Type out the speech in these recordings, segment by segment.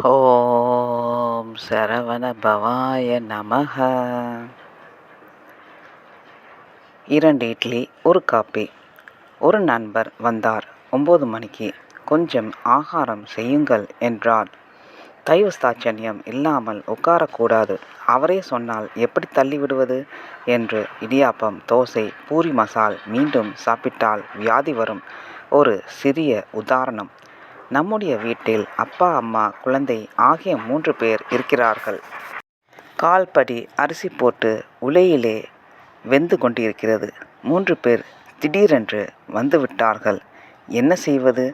ஓம் சரவண பவாய நமக இரண்டு இட்லி ஒரு காப்பி. ஒரு நண்பர் வந்தார். ஒம்பது மணிக்கு கொஞ்சம் ஆகாரம் செய்யுங்கள் என்றார். தயவு ஸ்தாட்சண்யம் இல்லாமல் உட்காரக்கூடாது. அவரே சொன்னால் எப்படி தள்ளிவிடுவது என்று இடியாப்பம் தோசை பூரி மசால் மீண்டும் சாப்பிட்டால் வியாதி வரும். ஒரு சிறிய உதாரணம். நம்முடைய வீட்டில் அப்பா அம்மா குழந்தை ஆகிய மூன்று பேர் இருக்கிறார்கள். கால்படி அரிசி போட்டு உலையிலே வெந்து கொண்டிருக்கிறது. மூன்று பேர் திடீரென்று வந்துவிட்டார்கள் என்ன செய்வது?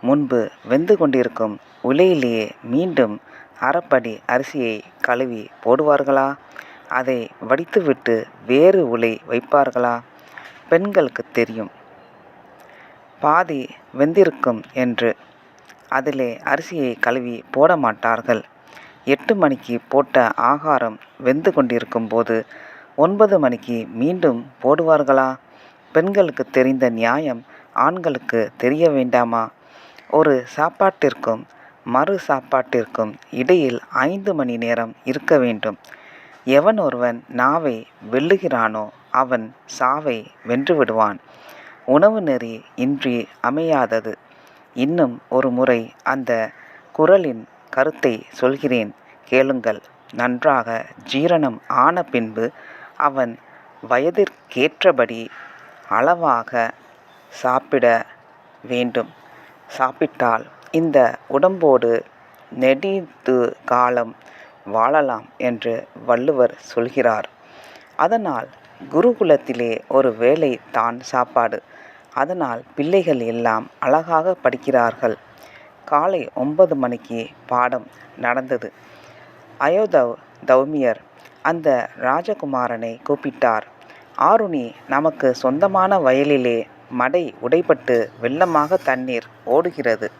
முன்பு வெந்து கொண்டிருக்கும் உலையிலேயே மீண்டும் அரைப்படி அரிசியை கழுவி போடுவார்களா? அதை வடித்துவிட்டு வேறு உலை வைப்பார்களா? பெண்களுக்கு தெரியும். பாதி வெந்திருக்கும் என்று அதிலே அரிசியை கழுவி போட மாட்டார்கள். எட்டு மணிக்கு போட்ட ஆகாரம் வெந்து கொண்டிருக்கும் போது ஒன்பது மணிக்கு மீண்டும் போடுவார்களா? பெண்களுக்கு தெரிந்த நியாயம் ஆண்களுக்கு தெரிய வேண்டாமா? ஒரு சாப்பாட்டிற்கும் மறு சாப்பாட்டிற்கும் இடையில் ஐந்து மணி நேரம் இருக்க வேண்டும். எவன் ஒருவன் நாவை வெல்லுகிறானோ அவன் சாவை வென்றுவிடுவான் உணவு நெறி இன்றி அமையாதது. இன்னும் ஒரு முறை அந்த குரலின் கருத்தை சொல்கிறேன். கேளுங்கள். நன்றாக ஜீரணம் ஆன பின்பு அவன் வயதிற்கேற்றபடி அளவாக சாப்பிட வேண்டும். சாப்பிட்டால் இந்த உடம்போடு நெடிது காலம் வாழலாம் என்று வள்ளுவர் சொல்கிறார். அதனால் குருகுலத்திலே ஒரு வேளை தான் சாப்பாடு. அதனால் பிள்ளைகள் எல்லாம் அழகாக படிக்கிறார்கள். காலை ஒன்பது மணிக்கு பாடம் நடந்தது. அயோதவ் தௌமியர் அந்த ராஜகுமாரனை கூப்பிட்டார். ஆருணி நமக்கு சொந்தமான வயலிலே மடை உடைப்பட்டு வெள்ளமாக தண்ணீர் ஓடுகிறது.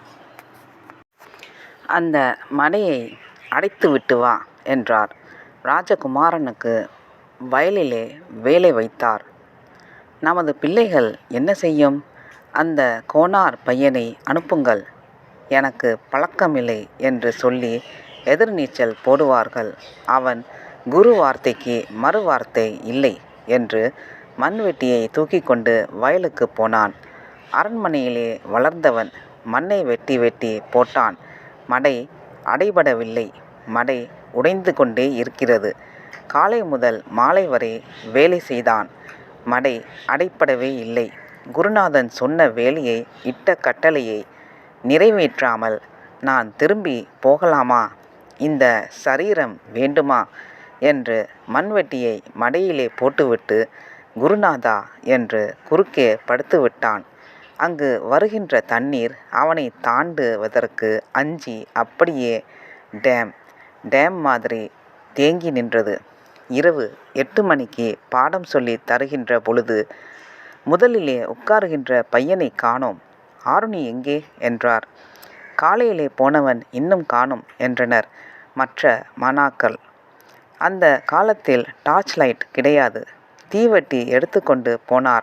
அந்த மடையை அடைத்து விட்டு வா என்றார். ராஜகுமாரனுக்கு வயலிலே வேலை வைத்தார். நமது பிள்ளைகள் என்ன செய்யும்? அந்த கோனார் பையனை அனுப்புங்கள். எனக்கு பழக்கமில்லை என்று சொல்லி எதிர்நீச்சல் போடுவார்கள். அவன் குரு வார்த்தைக்கு மறு வார்த்தை இல்லை என்று மண்வெட்டியை தூக்கி கொண்டு வயலுக்கு போனான். அரண்மனையிலே வளர்ந்தவன் மண்ணை வெட்டி வெட்டி போட்டான். மடை அடைபடவில்லை. மடை உடைந்து கொண்டே இருக்கிறது. காலை முதல் மாலை வரை வேலை செய்தான். மடை அடைப்படவே இல்லை. குருநாதன் சொன்ன வேலையை இட்ட கட்டளையை நிறைவேற்றாமல் நான் திரும்பி போகலாமா? இந்த சரீரம் வேண்டுமா? என்று மண்வெட்டியை மடையிலே போட்டுவிட்டு குருநாதா என்று குறுக்கே படுத்துவிட்டான். அங்கு வருகின்ற தண்ணீர் அவனை தாண்டுவதற்கு அஞ்சி அப்படியே டேம் டேம் மாதிரி தேங்கி நின்றது. இரவு எட்டு மணிக்கு பாடம் சொல்லி தருகின்ற பொழுது முதலிலே உட்காருகின்ற பையனை காணோம். ஆருணி எங்கே என்றார். காலையிலே போனவன் இன்னும் காணும் என்றனர் மற்ற மனாக்கள் அந்த காலத்தில் டார்ச் லைட் கிடையாது. தீவட்டி எடுத்துக்கொண்டு போனார்.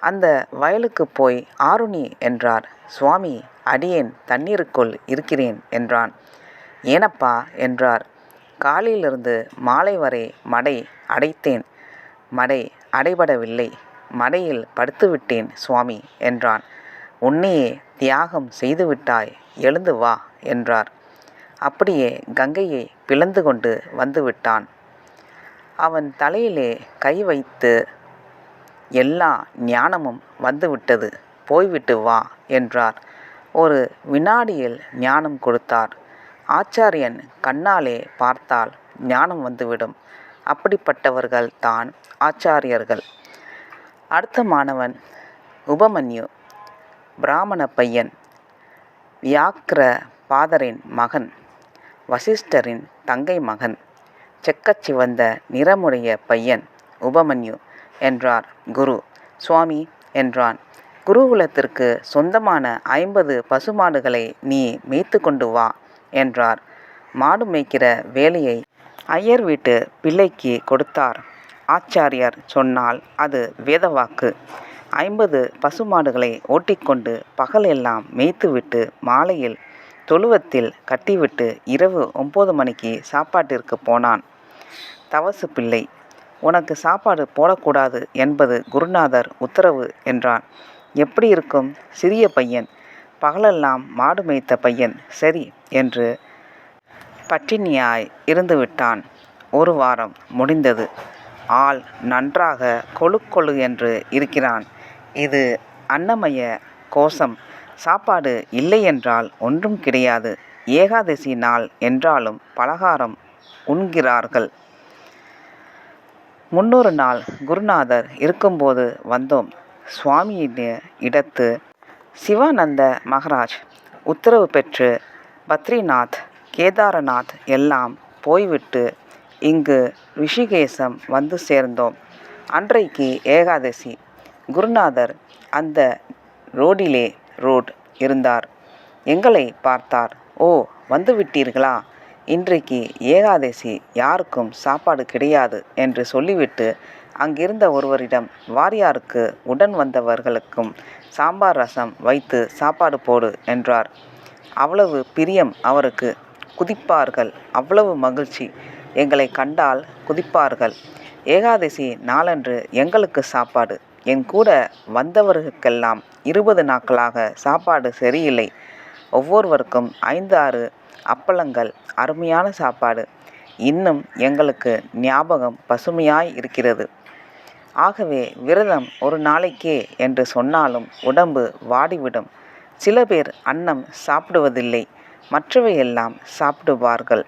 அந்த வயலுக்கு போய் ஆருணி என்றார். சுவாமி அடியேன் தண்ணீருக்குள் இருக்கிறேன் என்றான். ஏனப்பா என்றார். காலையிலிருந்து மாலை வரை மடை அடைத்தேன். மடை அடைபடவில்லை. மடையில் படுத்துவிட்டேன் சுவாமி என்றான். உன்னையே தியாகம் செய்துவிட்டாய் எழுந்து வா என்றார். அப்படியே கங்கையை பிளந்து கொண்டு வந்துவிட்டான். அவன் தலையிலே கை வைத்து எல்லா ஞானமும் வந்துவிட்டது போய்விட்டு வா என்றார். ஒரு வினாடியில் ஞானம் கொடுத்தார். ஆச்சாரியன் கண்ணாலே பார்த்தால் ஞானம் வந்துவிடும். அப்படிப்பட்டவர்கள் தான் ஆச்சாரியர்கள். அடுத்த மாணவன் உபமன்யு பிராமண பையன் வியாக்கிர பாதரின் மகன் வசிஷ்டரின் தங்கை மகன் செக்கச்சிவந்த நிறமுடைய பையன் உபமன்யு என்றார் குரு. சுவாமி என்றான் குருகுலத்திற்கு சொந்தமான ஐம்பது பசுமாடுகளை நீ மேய்த்து கொண்டு வா. என்றார். மாடு மேய்க்கிற வேலையை ஐயர் வீட்டு பிள்ளைக்கு கொடுத்தார். ஆச்சாரியார் சொன்னால் அது வேதவாக்கு. ஐம்பது பசுமாடுகளை ஓட்டிக்கொண்டு பகலெல்லாம் மேய்த்துவிட்டு மாலையில் தொழுவத்தில் கட்டிவிட்டு இரவு ஒம்பது மணிக்கு சாப்பாட்டிற்கு போனான். தவசு பிள்ளை உனக்கு சாப்பாடு போடக்கூடாது என்பது குருநாதர் உத்தரவு என்றான். எப்படி இருக்கும் சிறிய பையன்? பகலெல்லாம் மாடு மேய்த்த பையன். சரி என்று பட்டினியாய் இருந்துவிட்டான். ஒரு வாரம் முடிந்தது. ஆள் நன்றாக கொழு கொழு என்று இருக்கிறான். இது அன்னமய கோஷம். சாப்பாடு இல்லை என்றால் ஒன்றும் கிடையாது. ஏகாதசி நாள் என்றாலும் பலகாரம் உண்கிறார்கள். முன்னொரு நாள் குருநாதர் இருக்கும்போது வந்தோம். சுவாமியின் இடத்து சிவானந்த மகராஜ் உத்தரவு பெற்று பத்ரிநாத் கேதாரநாத் எல்லாம் போய்விட்டு இங்கு ரிஷிகேசம் வந்து சேர்ந்தோம். அன்றைக்கு ஏகாதசி. குருநாதர் அந்த ரோடிலே ரோட் இருந்தார். எங்களை பார்த்தார் ஓ வந்து விட்டீர்களா? இன்றைக்கு ஏகாதசி யாருக்கும் சாப்பாடு கிடையாது என்று சொல்லிவிட்டு அங்கிருந்த ஒருவரிடம் வாரியாருக்கு உடன் வந்தவர்களுக்கும் சாம்பார் ரசம் வைத்து சாப்பாடு போடு என்றார். அவ்வளவு பிரியம் அவருக்கு. குதிப்பார்கள். அவ்வளவு மகிழ்ச்சி. எங்களை கண்டால் குதிப்பார்கள். ஏகாதசி நாளன்று எங்களுக்கு சாப்பாடு. என் கூட வந்தவர்களுக்கெல்லாம் இருபது நாட்களாக சாப்பாடு சரியில்லை. ஒவ்வொருவருக்கும் ஐந்து ஆறு அப்பளங்கள் அருமையான சாப்பாடு. இன்னும் எங்களுக்கு ஞாபகம் பசுமையாய் இருக்கிறது. ஆகவே விரதம் ஒரு நாளைக்கே என்று சொன்னாலும் உடம்பு வாடிவிடும். சில பேர் அன்னம் சாப்பிடுவதில்லை மற்றவையெல்லாம் சாப்பிடுவார்கள்.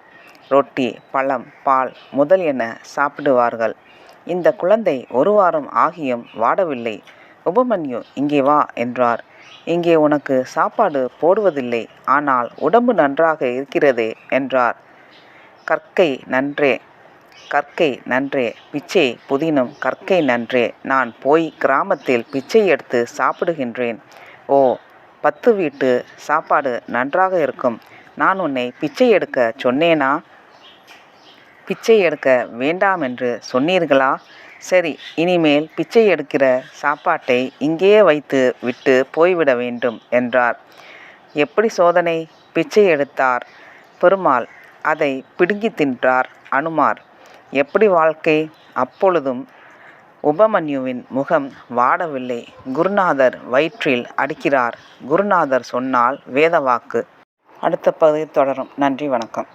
ரொட்டி பழம் பால் முதலியன சாப்பிடுவார்கள். இந்த குழந்தை ஒரு வாரம் ஆகியும் வாடவில்லை. உபமன்யு இங்கே வா என்றார். இங்கே உனக்கு சாப்பாடு போடுவதில்லை ஆனால் உடம்பு நன்றாக இருக்கிறதே என்றார். கற்கை நன்றே கற்கை நன்றே பிச்சை புதினும் கற்கை நன்றே. நான் போய் கிராமத்தில் பிச்சை எடுத்து சாப்பிடுகின்றேன். ஓ பத்து வீட்டு சாப்பாடு நன்றாக இருக்கும். நான் உன்னை பிச்சை எடுக்க சொன்னேனா? பிச்சை எடுக்க வேண்டாம் என்று சொன்னீர்களா? சரி இனிமேல் பிச்சை எடுக்கிற சாப்பாட்டை இங்கேயே வைத்து விட்டு போய்விட வேண்டும் என்றார். எப்படி சோதனை? பிச்சை எடுத்தார். பெருமாள் அதை பிடுங்கி தின்றார் அனுமார். எப்படி வாழ்க்கை? அப்பொழுதும் உபமன்யுவின் முகம் வாடவில்லை. குருநாதர் வயிற்றில் அடிக்கிறார். குருநாதர் சொன்னால் வேதவாக்கு. அடுத்த பகுதி தொடரும். நன்றி வணக்கம்.